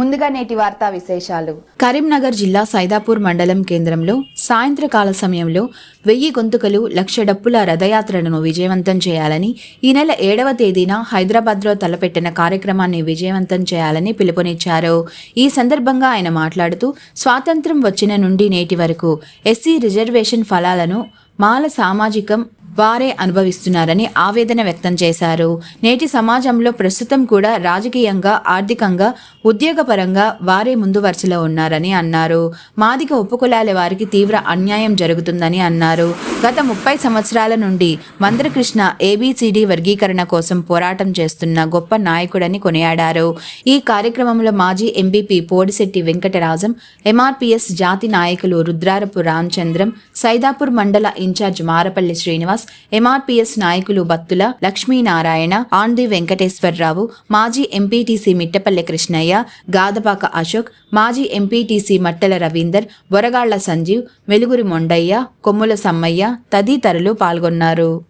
ముందుగా నేటి వార్తా విశేషాలు. కరీంనగర్ జిల్లా సైదాపూర్ మండలం కేంద్రంలో సాయంత్రకాల సమయంలో వెయ్యి గొంతుకలు లక్ష డప్పుల రథయాత్రను విజయవంతం చేయాలని ఈ నెల ఏడవ తేదీన హైదరాబాద్లో తలపెట్టిన కార్యక్రమాన్ని విజయవంతం చేయాలని పిలుపునిచ్చారు. ఈ సందర్భంగా ఆయన మాట్లాడుతూ స్వాతంత్ర్యం వచ్చిన నుండి నేటి వరకు ఎస్సీ రిజర్వేషన్ ఫలాలను మాల సామాజికం వారే అనుభవిస్తున్నారని ఆవేదన వ్యక్తం చేశారు. నేటి సమాజంలో ప్రస్తుతం కూడా రాజకీయంగా ఆర్థికంగా ఉద్యోగపరంగా వారే ముందు వరుసలో ఉన్నారని అన్నారు. మాదిగ ఉపకులాల వారికి తీవ్ర అన్యాయం జరుగుతుందని అన్నారు. గత ముప్పై సంవత్సరాల నుండి మంద్రకృష్ణ ఏబిసిడి వర్గీకరణ కోసం పోరాటం చేస్తున్న గొప్ప నాయకుడని కొనియాడారు. ఈ కార్యక్రమంలో మాజీ ఎంపీపీ పోడిశెట్టి వెంకటరాజం ఎంఆర్పిఎస్ జాతి నాయకులు రుద్రారపు రామచంద్రం సైదాపూర్ మండల ఇన్ఛార్జ్ మారపల్లి శ్రీనివాస్ ఎంఆర్పిఎస్ నాయకులు బత్తుల లక్ష్మీనారాయణ ఆంది వెంకటేశ్వరరావు మాజీ ఎంపీటీసీ మిట్టపల్లి కృష్ణయ్య గాదపాక అశోక్ మాజీ ఎంపీటీసీ మట్టెల రవీందర్ బొరగాళ్ళ సంజీవ్ వెలుగురి మొండయ్య కొమ్ముల సమ్మయ్య తదితరులు పాల్గొన్నారు.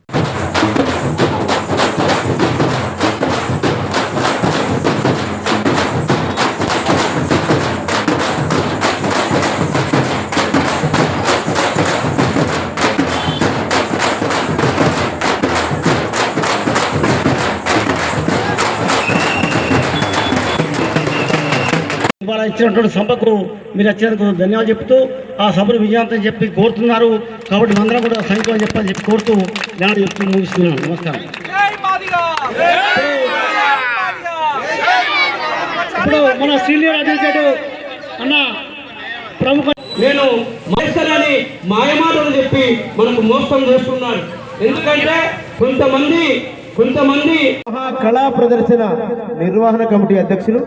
ఇవాళ ఇచ్చినటువంటి సభకు మీరు వచ్చినందుకు ధన్యవాదాలు చెప్తూ ఆ సభను విజయవంతం చెప్పి కోరుతున్నారు. కాబట్టి అందరం కూడా సంఖ్యలో చెప్పాలని చెప్పి కోరుతూ నేను చెప్తూ ముగిస్తున్నాను. నమస్కారం. ఇప్పుడు మన సీనియర్ అడ్వకేట్ అన్న ప్రముఖ నేను మైసలని మాయమాటలు చెప్పి మనకు మోసం చేస్తున్నారు. ఎందుకంటే కొంతమంది కొంతమంది మహా కళా ప్రదర్శన నిర్వహణ కమిటీ అధ్యక్షులు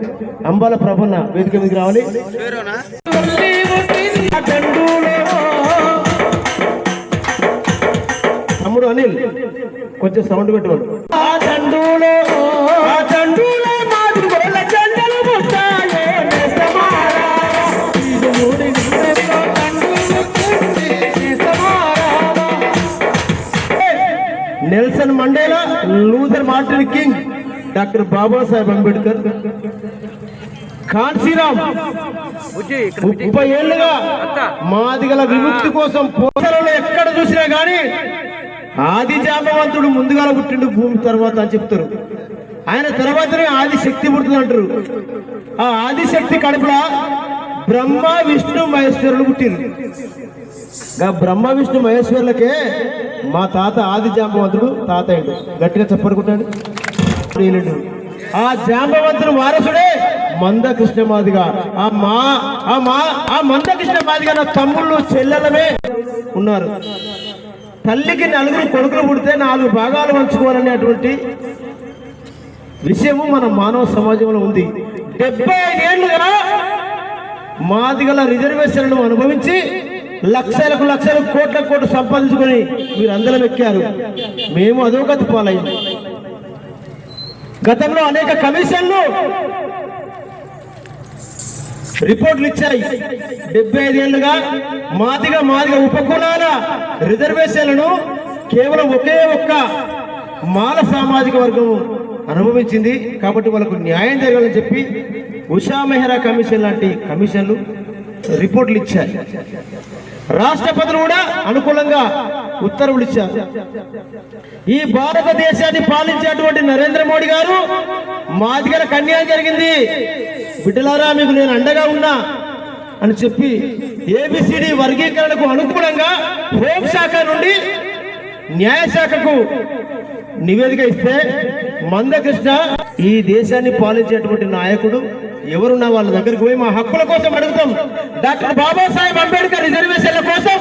అంబాల ప్రభన్న వేదిక మీదకి రావాలి. తమ్ముడు అనిల్ కొంచెం sound పెట్టమను Luther Martin King doctor Babasaheb Ambedkar. Kanshiram ముప్పై ఏళ్ళుగా మాదిగల విముక్తి కోసం పోరాటంలో ఎక్కడ చూసినా గానీ ఆది జాంబవంతుడు ముందుగా పుట్టిండు భూమి తర్వాత అని చెప్తారు. ఆయన తర్వాతనే ఆది శక్తి పుడుతుంది అంటారు ఆ ఆది శక్తి కడుపుల బ్రహ్మ విష్ణు మహేశ్వరులు పుట్టింది గా బ్రహ్మ విష్ణు మహేశ్వరులకే మా తాత ఆది జాంబవంతుడు తాత గట్టిగా చెప్పనుకుంటాడు ఈయనుడు. ఆ జాంబవంతుడు వారసుడే మంద కృష్ణమాదిగా ఆ మా ఆ మా ఆ మంద కృష్ణమాదిగా నా తమ్ముళ్ళు చెల్లెలమే ఉన్నారు. తల్లికి నలుగురు కొడుకులు పుడితే నాలుగు భాగాలు పంచుకోవాలనేటువంటి విషయము మన మానవ సమాజంలో ఉంది. డెబ్బై ఐదేళ్ళుగా మాదిగల రిజర్వేషన్లను అనుభవించి లక్షలకు లక్షలు కోట్ల కోట్లు సంపాదించుకొని మీరు అందరం ఎక్కారు. మేము అధోగతి పాలయ్యాం. గతంలో అనేక కమిషన్లు రిపోర్ట్లు ఇచ్చాయి. డెబ్బై ఐదేళ్ళుగా మాదిగా మాదిగా ఉపకులాల రిజర్వేషన్లను కేవలం ఒకే ఒక్క మాల సామాజిక వర్గం అనుభవించింది కాబట్టి వాళ్ళకు న్యాయం జరగాలని చెప్పి ఉషా మెహ్రా కమిషన్ లాంటి కమిషన్లు రిపోర్ట్లు ఇచ్చారు. రాష్ట్రపతులు కూడా అనుకూలంగా ఉత్తర్వులు ఇచ్చారు. ఈ భారతదేశాన్ని పాలించేటువంటి నరేంద్ర మోడీ గారు మాదిగార కన్యాయం జరిగింది. బిడ్డలారా మీకు నేను అండగా ఉన్నా అని చెప్పి ఏబిసిడి వర్గీకరణకు అనుకూలంగా హోంశాఖ నుండి న్యాయశాఖకు నివేదిక ఇస్తే మందకృష్ణ ఈ దేశాన్ని పాలించేటువంటి నాయకుడు ఎవరున్నా వాళ్ళ దగ్గరికి పోయి మా హక్కుల కోసం అడుగుతాం. డాక్టర్ బాబాసాహెబ్ అంబేద్కర్ రిజర్వేషన్ల కోసం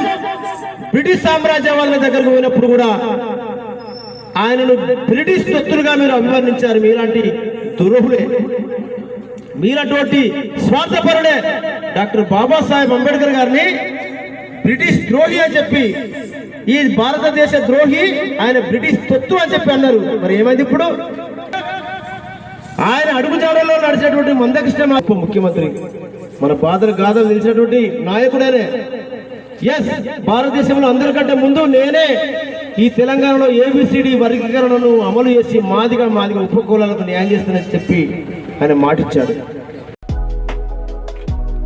బ్రిటిష్ సామ్రాజ్యం వాళ్ళ దగ్గరకు పోయినప్పుడు కూడా ఆయనను బ్రిటిష్ తొత్తులుగా మీరు అభివర్ణించారు. మీలాంటి దురుహులే. మీలాంటి స్వార్థపరుడే డాక్టర్ బాబాసాహెబ్ అంబేద్కర్ గారిని బ్రిటిష్ ద్రోహి అని చెప్పి ఈ భారతదేశ ద్రోహి ఆయన బ్రిటిష్ తొత్తు అని చెప్పి అన్నారు. మరి ఏమైంది ఇప్పుడు? ఆయన అడుగుజాడల్లో నడిచినటువంటి మందకృష్ణ ముఖ్యమంత్రి. మన బాధలు గాథలు తెలిసినటువంటి నాయకుడేనే. ఎస్ భారతదేశంలో అందరికంటే ముందు నేనే ఈ తెలంగాణలో ఏబిసిడి వర్గీకరణను అమలు చేసి మాదిగా మాదిగా ఉపకూలాలకు న్యాయం చేస్తానని చెప్పి ఆయన మాటిచ్చాడు.